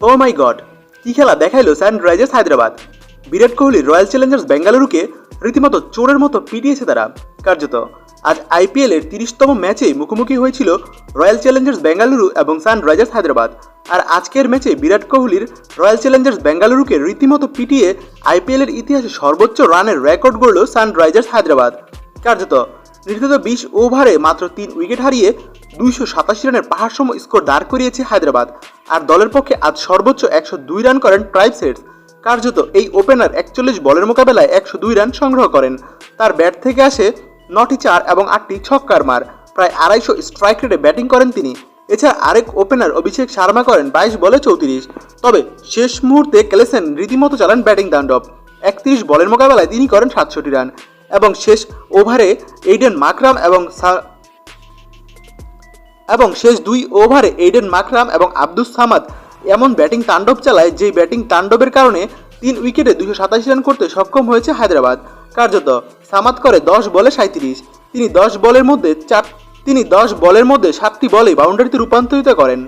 ও মাই god, কি খেলা দেখাইলো Sunrisers Hyderabad? Virat Kohli royal challengers বেঙ্গালুরুকে রীতিমতো চোরের মতো পিটিয়েছে তারা। কার্যত, আজ আইপিএল এর তিরিশতম ম্যাচে মুখোমুখি হয়েছিল রয়্যাল চ্যালেঞ্জার্স বেঙ্গালুরু এবং সানরাইজার্স হায়দ্রাবাদ। আর আজকের ম্যাচে বিরাট কোহলির রয়্যাল চ্যালেঞ্জার্স বেঙ্গালুরুকে রীতিমতো পিটিয়ে আইপিএল এর ইতিহাসে সর্বোচ্চ রানের রেকর্ড গড়ল সানরাইজার্স হায়দ্রাবাদ। কার্যত নির্ধারিত বিশ ওভারে মাত্র তিন উইকেট হারিয়ে দুইশো সাতাশি রানের পাহাড়সম স্কোর দাঁড় করিয়েছে হায়দ্রাবাদ। আর দলের পক্ষে আজ সর্বোচ্চ একশো দুই রান করেন ট্রাইব সেটস। কার্যত এই ওপেনার একচল্লিশ বলের মোকাবেলায় একশো দুই রান সংগ্রহ করেন। তার ব্যাট থেকে আসে নটি চার এবং আটটি ছক্কার মার। প্রায় আড়াইশো স্ট্রাইক রেটে ব্যাটিং করেন তিনি। এছাড়া আরেক ওপেনার অভিষেক শর্মা করেন বাইশ বলে চৌত্রিশ। তবে শেষ মুহূর্তে ক্যালেসেন রীতিমতো চালান ব্যাটিং তাণ্ডব। একত্রিশ বলের মোকাবেলায় তিনি করেন সাতষট্টি রান। এবং শেষ ওভারে এইডেন মাকরাম এবং এবং শেষ দুই ওভারে এইডেন মাকরাম এবং আব্দুস সামাদ এমন ব্যাটিং তাণ্ডব চালায় যেই ব্যাটিং তাণ্ডবের কারণে তিন উইকেটে দুশো সাতাশি রান করতে সক্ষম হয়েছে হায়দ্রাবাদ। কার্যত সামাদ করে দশ বলে সাঁত্রিশ তিনি দশ বলের মধ্যে চার তিনি দশ বলের মধ্যে সাতটি বলে বাউন্ডারিতে রূপান্তরিত করেন।